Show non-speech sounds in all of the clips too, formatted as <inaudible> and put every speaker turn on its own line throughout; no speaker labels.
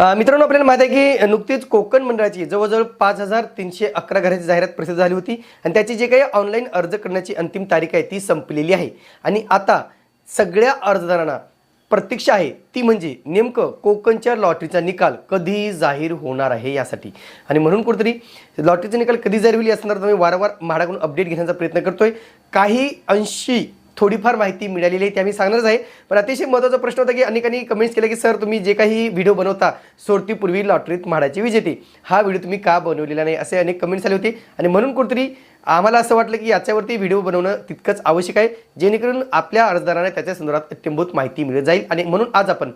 मित्रांनो आपल्याला माहिती आहे की नुकतीच कोकण मंडळाची जवळजवळ पाच हजार तीनशे अकरा घराची जाहिरात प्रसिद्ध झाली होती आणि त्याची जे काही ऑनलाईन अर्ज करण्याची अंतिम तारीख आहे ती संपलेली आहे. आणि आता सगळ्या अर्जदारांना प्रतीक्षा आहे ती म्हणजे नेमकं कोकणच्या लॉटरीचा निकाल कधी जाहीर होणार आहे यासाठी. आणि म्हणून कुठेतरी लॉटरीचा निकाल कधी जाहीर होईल या संदर्भात वारंवार म्हाडाकडून अपडेट घेण्याचा प्रयत्न करतोय. काही अंशी थोडीफार माहिती मिळालेली आहे ती आम्ही सांगणारच आहे. पण अतिशय महत्त्वाचा प्रश्न होता की अनेकांनी कमेंट्स केले की सर तुम्ही जे काही व्हिडिओ बनवता सोडतीपूर्वी लॉटरीत म्हाडाची विजेती. हा व्हिडिओ तुम्ही का बनवलेला नाही? असे अनेक कमेंट्स आले होते. आणि म्हणून कुठतरी आम्हाला असं वाटलं की याच्यावरती व्हिडिओ बनवणं तितकंच आवश्यक आहे जेणेकरून आपल्या अर्जदारांना त्याच्या संदर्भात अत्यंभूत माहिती मिळत जाईल. आणि म्हणून आज आपण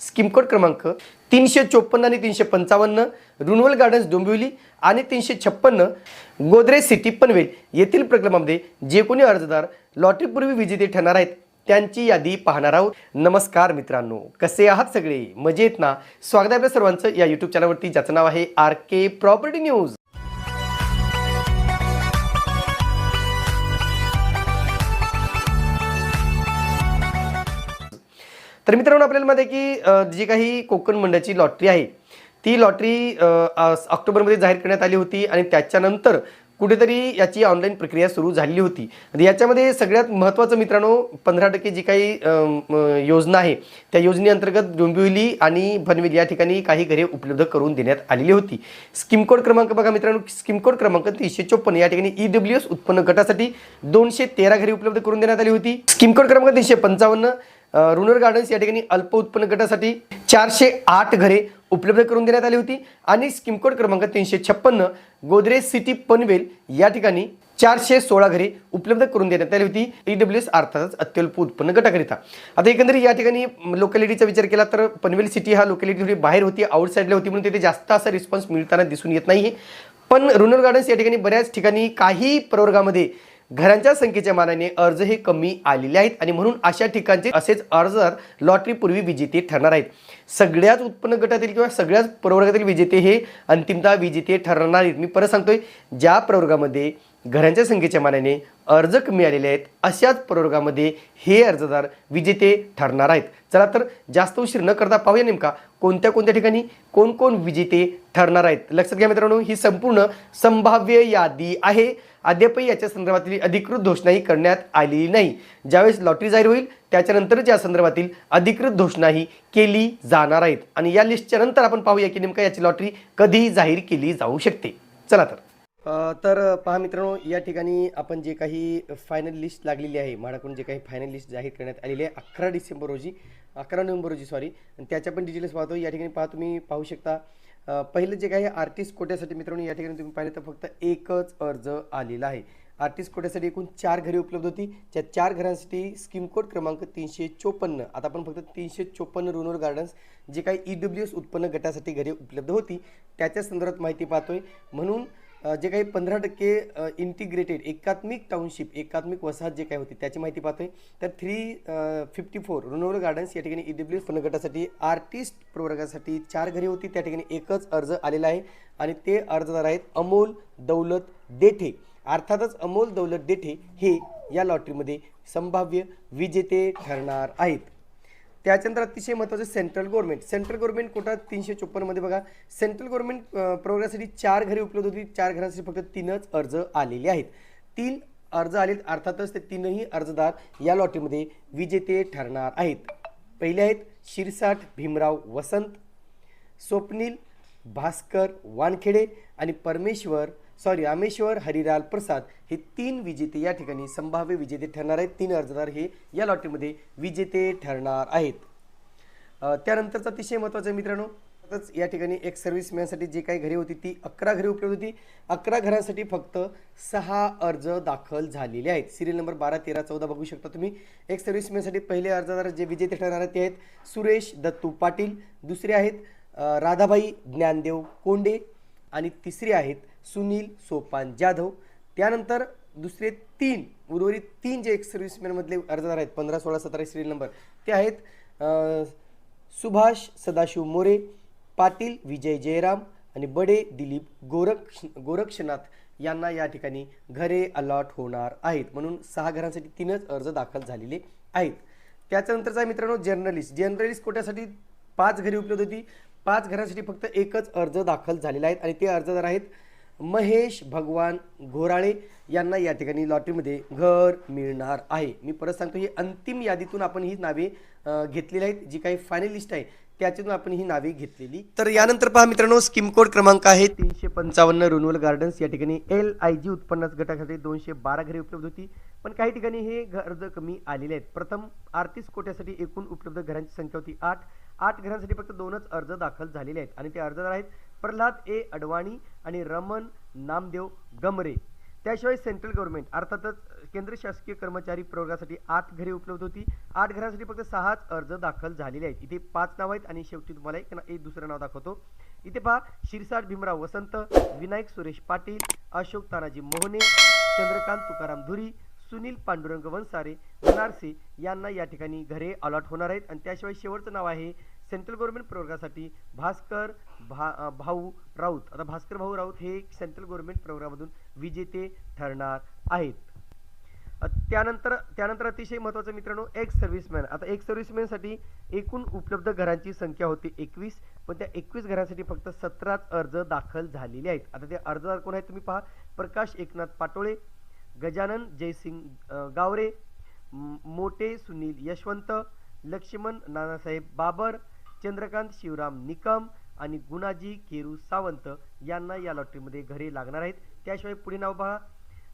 स्कीम कोड क्रमांक तीनशे चोपन्न आणि तीनशे पंचावन्न रुनवल गार्डन्स डोंबिवली आणि तीनशे छप्पन्न गोदरेज सिटी पनवेल येथील प्रकल्पामध्ये जे कोणी अर्जदार लॉटरीपूर्वी विजेते ठरणार आहेत त्यांची यादी पाहणार आहोत. नमस्कार मित्रांनो कसे आहात सगळे? मजेत ना? स्वागत आहे आपल्या सर्वांचं या यूट्यूब चॅनलवरती ज्याचं नाव आहे आर के प्रॉपर्टी न्यूज. तर मित्रांनो आपल्याला माहिती आहे की जी काही कोकण मंडळाची लॉटरी आहे ती लॉटरी ऑक्टोबरमध्ये जाहीर करण्यात आली होती आणि त्याच्यानंतर कुठेतरी याची ऑनलाईन प्रक्रिया सुरू झालेली होती. आणि याच्यामध्ये सगळ्यात महत्त्वाचं मित्रांनो पंधरा टक्के जी काही योजना आहे त्या योजनेअंतर्गत डोंबिवली आणि भनवेल या ठिकाणी काही घरे उपलब्ध करून देण्यात आलेली होती. स्कीम कोड क्रमांक बघा मित्रांनो स्कीम कोड क्रमांक तीनशे चोपन्न या ठिकाणी ई डब्ल्यू एस उत्पन्न गटासाठी दोनशे तेरा घरे उपलब्ध करून देण्यात आली होती. स्कीम कोड क्रमांक तीनशे पंचावन्न रुनर गार्डन्स या ठिकाणी अल्प उत्पन्न गटासाठी चारशे आठ घरे उपलब्ध करून देण्यात आली होती आणि स्किमकोड क्रमांक तीनशे छप्पन्न गोदरेज सिटी पनवेल या ठिकाणी चारशे सोळा घरे उपलब्ध करून देण्यात आली होती. ईडब्ल्यू एस अर्थातच अत्यल्प उत्पन्न गटाकरिता. आता एकंदरीत या ठिकाणी लोकॅलिटीचा विचार केला तर पनवेल सिटी हा लोकॅलिटी थोडी बाहेर होती आउटसाईडला होती म्हणून तिथे जास्त असा रिस्पॉन्स मिळताना दिसून येत नाही पण रुनर गार्डन्स या ठिकाणी बऱ्याच ठिकाणी काही प्रवर्गामध्ये घरांच्या संख्येच्या मानाने अर्ज हे कमी आलेले आहेत आणि म्हणून अशा ठिकाणचे असेच अर्जदार लॉटरीपूर्वी विजेते ठरणार आहेत. सगळ्याच उत्पन्न गटातील किंवा सगळ्याच प्रवर्गातील विजेते हे अंतिमतः विजेते ठरणार आहेत. मी परत सांगतोय ज्या प्रवर्गामध्ये घरांच्या संख्येच्या मानाने अर्ज कमी आलेले आहेत अशाच प्रवर्गामध्ये हे अर्जदार विजेते ठरणार आहेत. चला तर जास्त उशीर न करता पाहूया नेमका कोणत्या कोणत्या ठिकाणी कोण कोण विजेते ठरणार आहेत. लक्षात घ्या मित्रांनो ही संपूर्ण संभाव्य यादी आहे. अद्यापही याच्या संदर्भातील अधिकृत घोषणाही करण्यात आलेली नाही. ज्यावेळेस लॉटरी जाहीर होईल त्याच्यानंतरच या संदर्भातील अधिकृत घोषणाही केली जाणार आहेत. आणि या लिस्टच्या नंतर आपण पाहूया की नेमका याची लॉटरी कधीही जाहीर केली जाऊ शकते. चला तर. तर पहा मित्रांनो या ठिकाणी आपण जे काही फायनल लिस्ट लागलेली आहे म्हाडाकडून जे काही फायनल लिस्ट जाहीर करण्यात आलेली आहे अकरा डिसेंबर रोजी अकरा नोव्हेंबर रोजी सॉरी आणि त्याच्या पण डिटेल्स पाहतो. या ठिकाणी पहा तुम्ही पाहू शकता. पहिलं जे काही आर्टिस्ट कोट्यासाठी मित्रांनो या ठिकाणी तुम्ही पाहिलं तर फक्त एकच अर्ज आलेला आहे. आर्टिस्ट कोट्यासाठी एकूण चार घरे उपलब्ध होती. त्या चार घरांसाठी स्कीम कोड क्रमांक तीनशे चोपन्न आता आपण फक्त तीनशे चोपन्न रुनोर गार्डन्स जे काही ई डब्ल्यू एस उत्पन्न गटासाठी घरे उपलब्ध होती त्याच्या संदर्भात माहिती पाहतोय. म्हणून जे काही पंधरा टक्के इंटिग्रेटेड एकात्मिक टाउनशिप एकात्मिक वसाहत जे काही होती त्याची माहिती पाहतोय. तर थ्री फिफ्टी फोर रुनोर गार्डन्स या ठिकाणी ईडब्ल्यू फनगटासाठी आर्टिस्ट प्रवर्गासाठी चार घरे होती. त्या ठिकाणी एकच अर्ज आलेला आहे आणि ते अर्जदार आहेत अमोल दौलत देठे. अर्थातच अमोल दौलत देठे हे या लॉटरीमध्ये संभाव्य विजेते ठरणार आहेत. त्याच्यानंतर अतिशय महत्त्वाचं central government central government quota तीनशे चोपन्नमध्ये बघा. सेंट्रल गव्हर्नमेंट प्रोग्रामसाठी चार घरे उपलब्ध होती. चार घरांसाठी फक्त तीनच अर्ज आलेले आहेत. तीन अर्ज आलेत अर्थातच ते तीनही अर्जदार या लॉटरीमध्ये विजेते ठरणार आहेत. पहिले आहेत शिरसाठ भीमराव वसंत स्वप्नील भास्कर वानखेडे आणि परमेश्वर सॉरी रामेश्वर हरिलाल प्रसाद हे तीन विजेते या ठिकाणी संभाव्य विजेते ठरणार आहेत. तीन अर्जदार हे या लॉटरीमध्ये विजेते ठरणार आहेत. अ, त्यानंतरचं अतिशय महत्त्वाचं मित्रांनो तसंच या ठिकाणी एक सर्व्हिसमॅनसाठी जी काही घरे होती ती अकरा घरे उपलब्ध होती. अकरा घरांसाठी फक्त सहा अर्ज दाखल झालेले आहेत. सिरियल नंबर बारा तेरा चौदा बघू शकता तुम्ही. एक सर्व्हिसमॅनसाठी पहिले अर्जदार जे विजेते ठरणार आहेत ते आहेत सुरेश दत्तू पाटील. दुसरे आहेत राधाबाई ज्ञानदेव कोंडे. आणि तिसरे आहेत सुनील सोपान जाधव. त्यानंतर दुसरे तीन उर्वरित तीन जे एक्स सर्व्हिसमॅनमधले अर्जदार आहेत पंधरा सोळा सतरा सिरियल नंबर ते आहेत सुभाष सदाशिव मोरे पाटील विजय जयराम आणि बडे दिलीप गोरक्ष गोरक्षनाथ यांना या ठिकाणी घरे अलॉट होणार आहेत. म्हणून सहा घरांसाठी तीनच अर्ज दाखल झालेले आहेत. त्याच्यानंतरचा मित्रांनो जर्नलिस्ट जर्नलिस्ट कोट्यासाठी पाच घरी उपलब्ध होती. पाच घरांसाठी फक्त एकच अर्ज दाखल झालेला आहेत आणि ते अर्जदार आहेत महेश भगवान घोराळे यांना या ठिकाणी लॉटरीमध्ये घर मिळणार आहे. मी परत सांगतो ही अंतिम यादीतून आपण ही नावे घेतलेली आहेत जी काही फायनलिस्ट आहे त्याच्यातून आपण ही नावे घेतलेली. तर यानंतर पहा मित्रांनो स्कीम कोड क्रमांक आहे तीनशे पंचावन्न रुनवल गार्डन्स या ठिकाणी एल आय जी उत्पन्नास गटाखाली दोनशे बारा घरे उपलब्ध होती. पण काही ठिकाणी हे अर्ज कमी आलेले आहेत. प्रथम आर्थिक कोट्यासाठी एकूण उपलब्ध घरांची संख्या होती आठ. आठ घरांसाठी फक्त दोनच अर्ज दाखल झालेले आहेत. आणि ते अर्जदार आहेत प्रल्हाद ए अडवाणी आणि रमन नामदेव गमरे. त्याशिवाय सेंट्रल गव्हर्नमेंट अर्थातच केंद्र शासकीय कर्मचारी प्रवर्गासाठी आठ घरे उपलब्ध होती. आठ घरासाठी फक्त सहाच अर्ज दाखल झालेले आहेत. इथे पाच नाव आहेत आणि शेवटी तुम्हाला एक एक दुसरं नाव दाखवतो. इथे पहा शिरसाट भीमराव वसंत विनायक सुरेश पाटील अशोक तानाजी मोहने चंद्रकांत तुकाराम धुरी सुनील पांडुरंग वनसारे बनारसे यांना या ठिकाणी घरे अलॉट होणार आहेत. आणि त्याशिवाय शेवटचं नाव आहे सेंट्रल गव्हर्नमेंट प्रवर्गासाठी भास्कर भा भाऊ राऊत. आता भास्कर भाऊ राऊत हे सेंट्रल गव्हर्नमेंट प्रवर्गामधून विजेते ठरणार आहेत. त्यानंतर त्यानंतर अतिशय महत्त्वाचं मित्रांनो एक्स सर्व्हिसमॅन आता एक्स सर्व्हिसमॅनसाठी एकूण उपलब्ध घरांची संख्या होती एकवीस पण त्या एकवीस घरांसाठी फक्त सतराच अर्ज दाखल झालेले आहेत. आता ते अर्जदार कोण आहेत तुम्ही पहा. प्रकाश एकनाथ पाटोळे गजानन जयसिंग गावरे मोटे सुनील यशवंत लक्ष्मण नानासाहेब बाबर चंद्रकांत शिवराम निकम आणि गुणाजी केरू सावंत यांना या लॉटरीमध्ये घरे लागणार आहेत. त्याशिवाय पुढे नाव पहा.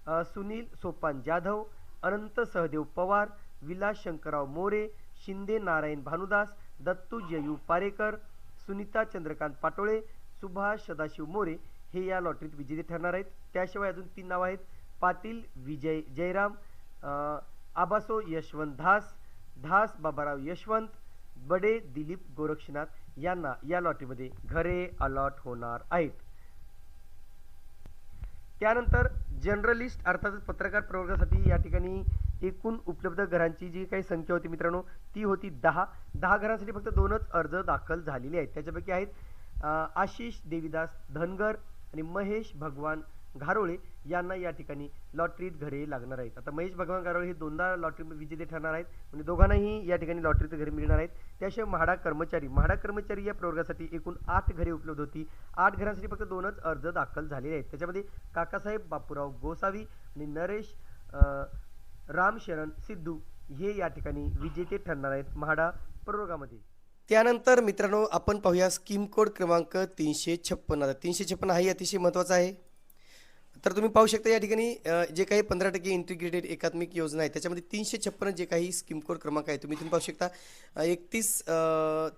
सुनील सोपान जाधव अनंत सहदेव पवार विलास शंकरराव मोरे शिंदे नारायण भानुदास दत्तू जयू पारेकर सुनीता चंद्रकांत पाटोळे सुभाष सदाशिव मोरे हे या लॉटरीत विजेते ठरणार आहेत. त्याशिवाय अजून तीन नाव आहेत. पाटील विजय जयराम आबासो यशवंत धास धास बाबाराव यशवंत बडे दिलीप गोरक्षनाथ यांना या लॉटरीमध्ये घरे अलॉट होणार आहेत. त्यानंतर जर्नलिस्ट अर्थातच पत्रकार प्रवर्गासाठी या ठिकाणी एकूण उपलब्ध घरांची जी काही संख्या होती मित्रांनो ती होती दहा. दहा घरांसाठी फक्त दोनच अर्ज दाखल झालेले आहेत. त्याच्यापैकी आहेत आशिष देवीदास धनगर आणि महेश भगवान घारोळे यांना या ठिकाणी लॉटरीत घरे लागणार आहेत. आता महेश भगवान घारोळे हे दोनदा लॉटरी विजेते ठरणार आहेत. म्हणजे दोघांनाही या ठिकाणी लॉटरीत घरे मिळणार आहेत. त्याशिवाय म्हाडा कर्मचारी म्हाडा कर्मचारी या प्रवर्गासाठी एकूण आठ घरे उपलब्ध होती. आठ घरांसाठी फक्त दोनच अर्ज दाखल झालेले आहेत. त्याच्यामध्ये काकासाहेब बापूराव गोसावी आणि नरेश रामशरण सिद्धू हे या ठिकाणी विजेते ठरणार आहेत म्हाडा प्रवर्गामध्ये. त्यानंतर मित्रांनो आपण पाहूया स्कीम कोड क्रमांक तीनशे छप्पन. आता तीनशे छप्पन हाही अतिशय महत्त्वाचा आहे. तर तुम्ही पाहू शकता या ठिकाणी जे काही पंधरा टक्के इंटिग्रेटेड एकात्मिक योजना आहे त्याच्यामध्ये तीनशे छप्पन जे काही स्कीम कोड क्रमांक आहे तुम्ही तुम्ही पाहू शकता. एकतीस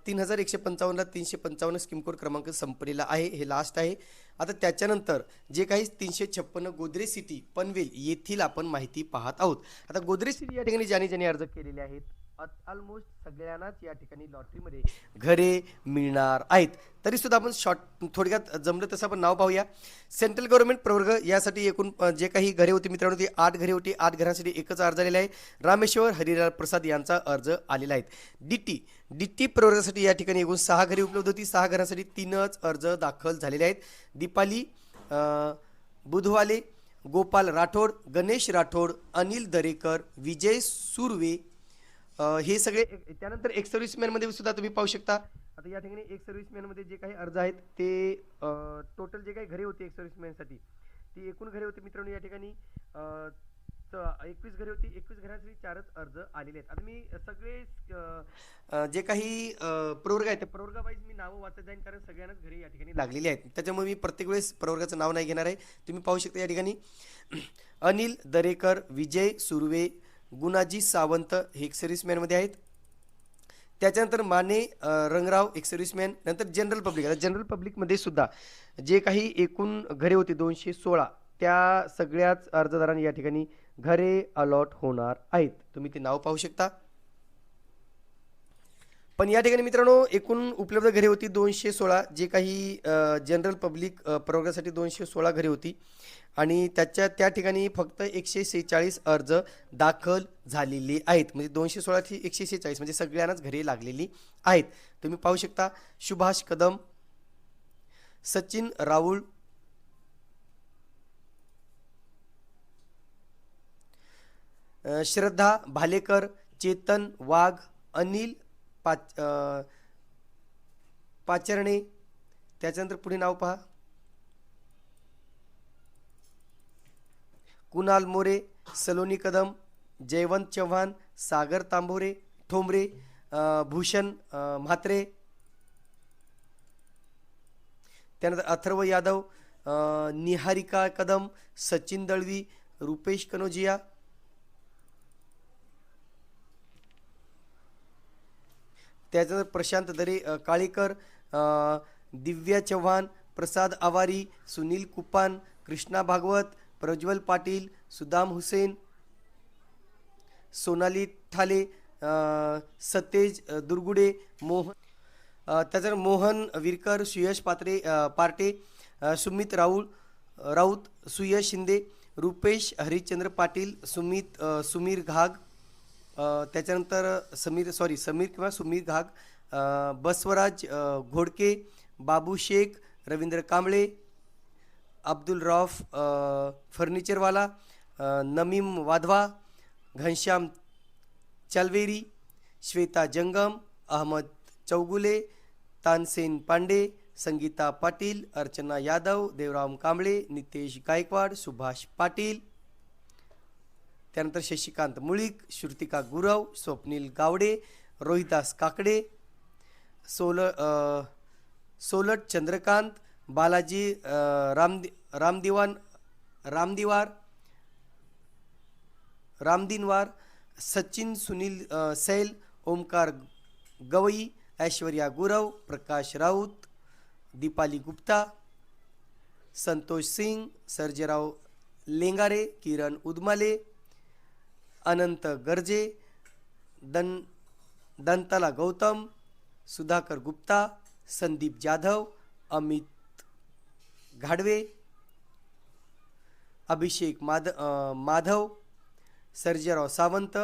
तीन हजार एकशे पंचावन्नला तीनशे पंचावन्न स्कीम कोड क्रमांक संपलेला आहे हे लास्ट आहे. आता त्याच्यानंतर जे काही तीनशे छप्पन्न गोदरेज सिटी पनवेल येथील आपण माहिती पाहत आहोत. आता गोदरेज सिटी या ठिकाणी ज्याने ज्याने अर्ज केलेले आहेत ऑलमोस्ट सगळ्यांनाच या ठिकाणी लॉटरीमध्ये घरे मिळणार आहेत. तरी सुद्धा आपण शॉर्ट थोडक्यात जमलं तसं आपण नाव पाहूया. सेंट्रल गव्हर्नमेंट प्रवर्ग यासाठी एकूण जे काही घरे होती मित्रांनो ती आठ घरे होती. आठ घरांसाठी एकच अर्ज आलेला आहे. रामेश्वर हरिलाल प्रसाद यांचा अर्ज आलेला आहे. डी टी डी टी प्रवर्गासाठी या ठिकाणी एकूण सहा घरे उपलब्ध होती. सहा घरांसाठी तीनच अर्ज दाखल झालेले आहेत. दीपाली बुधवाले गोपाल राठोड गणेश राठोड अनिल दरेकर विजय सुर्वे हे सगळे त्यानंतर एक सर्व्हिसमॅनमध्ये सुद्धा तुम्ही पाहू शकता. आता या ठिकाणी एक सर्व्हिसमॅनमध्ये जे काही अर्ज आहेत ते टोटल जे काही घरे होती एक सर्व्हिसमॅनसाठी ती एकूण घरे होती मित्रांनो या ठिकाणी एकवीस घरे होती. एकवीस घरांसाठी चारच अर्ज आलेले आहेत. आता मी सगळे जे काही प्रवर्ग आहेत त्या प्रवर्गावाईज मी नावं वाचत जाईन कारण सगळ्यांनाच घरे या ठिकाणी लागलेली आहेत. त्याच्यामुळे मी प्रत्येक वेळेस प्रवर्गाचं नाव नाही घेणार आहे. तुम्ही पाहू शकता या ठिकाणी अनिल दरेकर विजय सुर्वे गुणाजी सावंत हे एक सर्व्हिसमॅनमध्ये आहेत. त्याच्यानंतर माने रंगराव एक सर्व्हिसमॅन नंतर जनरल पब्लिक आता जनरल पब्लिकमध्ये सुद्धा जे काही एकूण घरे होती दोनशे सोळा त्या सगळ्याच अर्जदारांनी या ठिकाणी घरे अलॉट होणार आहेत. तुम्ही ते नाव पाहू शकता. पण या ठिकाणी मित्रांनो एकूण उपलब्ध घरे होती दोनशे सोळा जे काही जनरल पब्लिक प्रवर्गासाठी दोनशे सोळा घरे होती. आणि त्याच्या त्या ठिकाणी फक्त एकशे सेहेचाळीस अर्ज दाखल झालेले आहेत. म्हणजे दोनशे सोळा ती एकशे सेहेचाळीस म्हणजे सगळ्यांनाच घरे लागलेली आहेत. तुम्ही पाहू शकता सुभाष कदम सचिन राऊळ श्रद्धा भालेकर चेतन वाघ अनिल पाच पाचरणे. त्याच्यानंतर पुढे नाव पहा. कुणाल मोरे सलोनी कदम जयवंत चव्हाण सागर तांबोरे ठोंबरे भूषण म्हात्रे. त्यानंतर अथर्व यादव निहारिका कदम सचिन दळवी रुपेश कनोजिया त्याच्यानंतर प्रशांत दरे काळेकर दिव्या चव्हाण प्रसाद आवारी सुनील कुपान कृष्णा भागवत प्रज्वल पाटील सुदाम हुसेन सोनाली ठाले सतेज दुर्गुडे मोहन त्याच्यानंतर मोहन विरकर सुयश पात्रे पार्टे सुमित राऊळ राऊत सुयश शिंदे रुपेश हरिश्चंद्र पाटील सुमित सुमीर घाग त्याच्यानंतर समीर सॉरी समीर किंवा सुमीर घाग बसवराज घोडके बाबू शेख रवींद्र कांबळे अब्दुल रॉफ फर्निचरवाला नमीम वाधवा घनश्याम चलवेरी श्वेता जंगम अहमद चौगुले तानसेन पांडे संगीता पाटील अर्चना यादव देवराम कांबळे नितेश गायकवाड सुभाष पाटील त्यानंतर शशिकांत मुळीक श्रुतिका गुरव स्वप्नील गावडे रोहिदास काकडे सोल सोलट चंद्रकांत बालाजी रामदि रामदिवान रामदिवार रामदिनवार सचिन सुनील सैल ओमकार गवई ऐश्वर्या गुरव प्रकाश राऊत दीपाली गुप्ता संतोष सिंग सर्जेराव लेंगारे किरण उदमाले अनंत गर्जे दन दंतला गौतम सुधाकर गुप्ता संदीप जाधव अमित घाडवे अभिषेक माध माधव सर्जेराव सावंत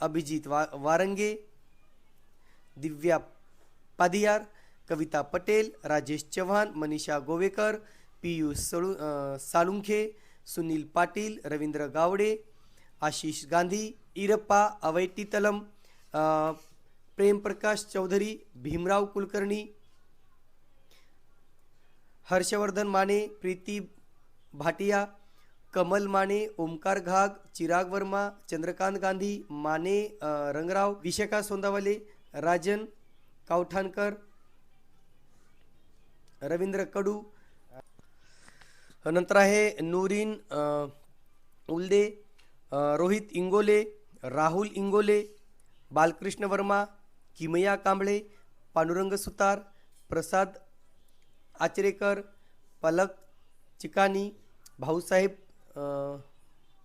अभिजित वा वारंगे दिव्या पादियार कविता पटेल राजेश चव्हाण मनीषा गोवेकर पियुष सळू सालुंखे सुनील पाटील रवींद्र गावडे आशिष गांधी इरप्पा अवैटी तलम प्रेमप्रकाश चौधरी भीमराव कुलकर्णी हर्षवर्धन माने प्रीती भाटिया कमल माने ओमकार घाग चिराग वर्मा चंद्रकांत गांधी माने रंगराव विशाखा सोंदावाले राजन कावठाणकर रवींद्र कडू नंतर आहे नूरीन उलदे उल्दे रोहित इंगोले राहुल इंगोले बालकृष्ण वर्मा किमया कांबळे पांडुरंग सुतार प्रसाद आचरेकर पलक चिकानी भाऊसाहेब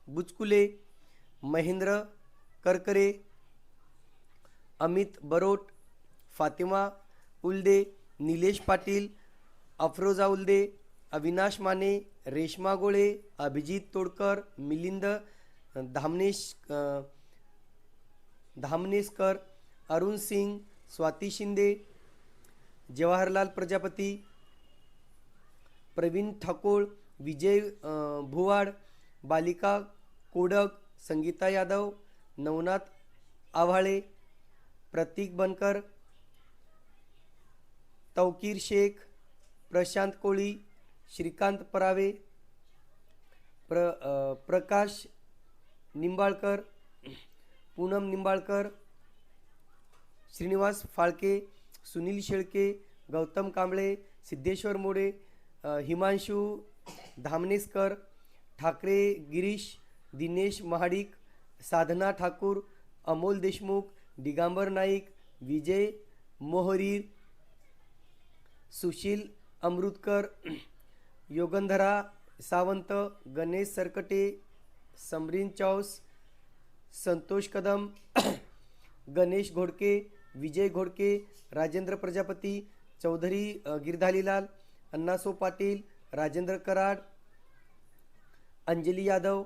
बुचकुले महेंद्र करकरे अमित बरोट फातिमा उल्दे निलेश पाटील अफरोजा उल्दे अविनाश माने रेश्मा गोळे अभिजित तोडकर मिलिंद धामनेश धामनेसकर अरुण सिंग स्वाती शिंदे जवाहरलाल प्रजापती प्रवीण ठाकोळ विजय भुवाड बालिका कोडक संगीता यादव नवनाथ आव्हाळे प्रतीक बनकर तौकीर शेख प्रशांत कोळी श्रीकांत परावे प्र प्रकाश निंबाळकर पूनम निंबाळकर श्रीनिवास फाळके सुनील शेळके गौतम कांबळे सिद्धेश्वर मोडे हिमांशू धामनेसकर ठाकरे गिरीश दिनेश महाडिक साधना ठाकूर अमोल देशमुख दिगांबर नाईक विजय मोहरीर सुशील अमृतकर योगंधरा सावंत गणेश सरकटे समरीन चौस संतोष कदम <coughs> गणेश घोडके विजय घोडके राजेंद्र प्रजापती चौधरी गिरधालीलाल अण्णासो पाटील राजेंद्र कराड अंजली यादव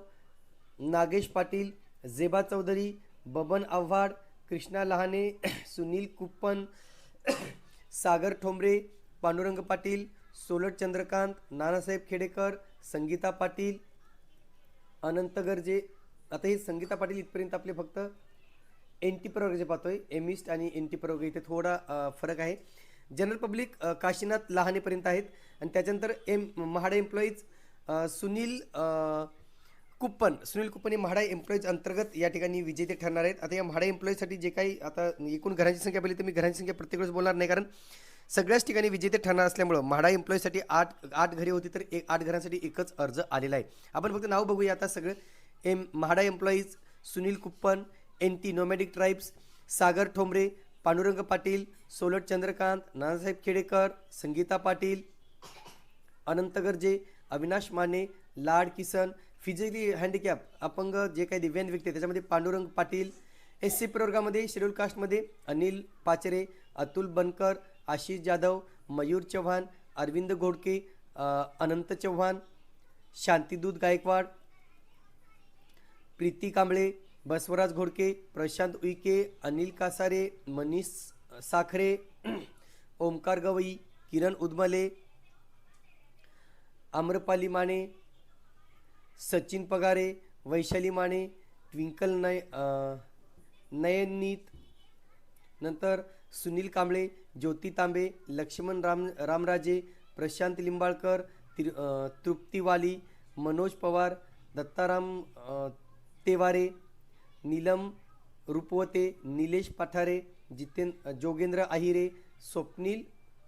नागेश पाटील जेबा चौधरी बबन आव्हाड कृष्णा लहाने <coughs> सुनील कुप्पन <coughs> सागर ठोंबरे पांडुरंग पाटील सोलट चंद्रकांत नानासाहेब खेडेकर संगीता पाटील अनंत गर्जे. आता हे संगीता पाटील इथपर्यंत आपले फक्त एन टी प्रवर्ग जे पाहतोय. एमिस्ट आणि एन टी प्रवर्ग इथे थोडा फरक आहे. जनरल पब्लिक काशीनाथ लहानेपर्यंत आहेत. आणि त्याच्यानंतर एम महाडा एम्प्लॉईज सुनील कुप्पन. सुनील कुप्पन हे म्हाडा एम्प्लॉईज अंतर्गत या ठिकाणी विजेते ठरणार आहेत. आता या म्हाडा एम्प्लॉईजसाठी जे काही आता एकूण घरांची संख्या पाहिली तर मी घरांची संख्या प्रत्येक वेळेस बोलणार नाही कारण सगळ्याच ठिकाणी विजेते ठरणार असल्यामुळं म्हाडा एम्प्लॉईसाठी आठ आठ घरे होती तर एक आठ घरांसाठी एकच अर्ज आलेला आहे. आपण फक्त नाव बघूया आता सगळं. M MHADA employees Sunil Kuppan N T nomadic tribes Sagar Thombare Pandurang Patil Solat Chandrakant Nanasaheb Khedekar Sangeeta Patil Anant Garje Avinash Mane Lad Kisan physically handicap अपंग जे काही दिव्यांग व्यक्ती त्याच्यामध्ये पांडुरंग पाटील एस सी प्रवर्गामध्ये शेड्यूल कास्टमध्ये अनिल पाचरे अतुल बनकर आशिष जाधव मयूर चव्हाण अरविंद घोडके अनंत चव्हाण शांतीदूत गायकवाड प्रीती कांबळे बसवराज घोडके प्रशांत उईके अनिल कासारे मनीष साखरे <clears throat> ओमकार गवई किरण उदमले आम्रपाली माने सचिन पगारे वैशाली माने ट्विंकल नय नयननीत नंतर सुनील कांबळे ज्योती तांबे लक्ष्मण राम रामराजे प्रशांत लिंबाळकर तिर तृप्तीवाली मनोज पवार दत्ताराम तेवारे नीलम रुपवते निलेश पठारे जितेन जोगेंद्र आहिरे स्वप्नील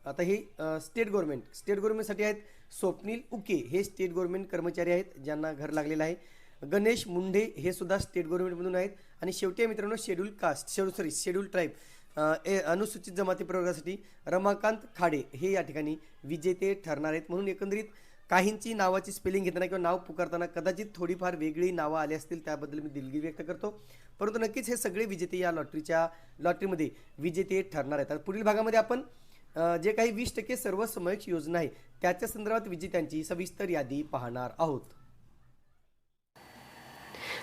आता हे स्टेट गव्हर्मेंट स्टेट गव्हर्मेंटसाठी आहेत स्वप्नील उके हे स्टेट गव्हर्मेंट कर्मचारी आहेत ज्यांना घर लागलेलं आहे. गणेश मुंढे हे सुद्धा स्टेट गव्हर्मेंटमधून आहेत. आणि शेवटी मित्रांनो schedule caste schedule sorry schedule tribe. ए अनुसूचित जमाती प्रवर्गासाठी रमाकांत खाडे हे या ठिकाणी विजेते ठरणार आहेत. म्हणून एकंदरीत काहींची नावाची स्पेलिंग घेताना किंवा नाव पुकारताना कदाचित थोडीफार वेगळी नावं आली असतील त्याबद्दल मी दिलगिरी व्यक्त करतो. परंतु नक्कीच हे सगळे विजेते या लॉटरीच्या लॉटरीमध्ये विजेते ठरणार आहेत. पुढील भागामध्ये आपण जे काही वीस टक्के सर्वसमयक योजना आहे त्याच्या संदर्भात विजेत्यांची सविस्तर यादी पाहणार आहोत.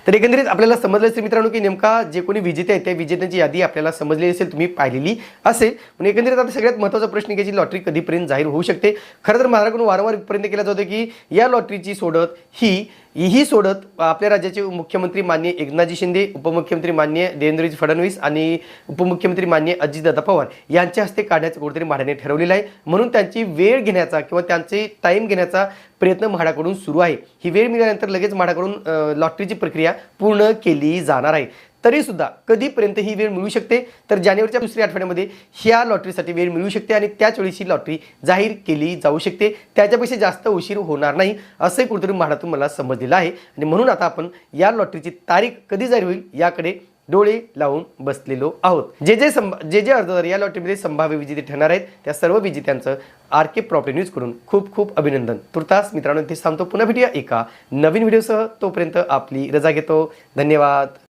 तर एकंदरीत आपल्याला समजलं असेल मित्रांनो की नेमका जे कोणी विजेते आहेत त्या विजेत्यांची यादी आपल्याला समजली असेल तुम्ही पाहिलेली असेल पण म्हणजे एकंदरीत आता सगळ्यात महत्त्वाचा प्रश्न की लॉटरी कधीपर्यंत जाहीर होऊ शकते? खरं तर माझ्याकडून वारंवार पर्यंत केला जातो की या लॉटरीची सोडत ही ही सोडत आपल्या राज्याचे मुख्यमंत्री मान्य एकनाथजी शिंदे उपमुख्यमंत्री मान्य देवेंद्रजी फडणवीस आणि उपमुख्यमंत्री मान्य अजितदादा पवार यांच्या हस्ते काढण्याचं कुठेतरी म्हाडाने ठरवलेलं आहे. म्हणून त्यांची वेळ घेण्याचा किंवा त्यांचे टाईम घेण्याचा प्रयत्न म्हाडाकडून सुरू आहे. ही वेळ मिळाल्यानंतर लगेच म्हाडाकडून लॉटरीची प्रक्रिया पूर्ण केली जाणार आहे. तरीसुद्धा कधीपर्यंत ही वेळ मिळू शकते? तर जानेवारीच्या दुसऱ्या आठवड्यामध्ये ह्या लॉटरीसाठी वेळ मिळू शकते आणि त्याच वेळेस ही लॉटरी जाहीर केली जाऊ शकते. त्याच्यापेक्षा जास्त उशीर होणार नाही असंही कुठेतरी म्हाडातून मला समजलेलं आहे. आणि म्हणून आता आपण या लॉटरीची तारीख कधी जाहीर होईल याकडे डोळे लावून बसलेलो आहोत. जे जे संभ जे जे अर्जदार या लॉटरीमध्ये संभाव्य विजेते ठरणार आहेत त्या सर्व विजेत्यांचं आर के प्रॉपर्टी न्यूज करून खूप खूप अभिनंदन. तुर्तास मित्रांनो ते सांगतो पुन्हा भेटूया एका नवीन व्हिडिओसह. तोपर्यंत आपली रजा घेतो. धन्यवाद.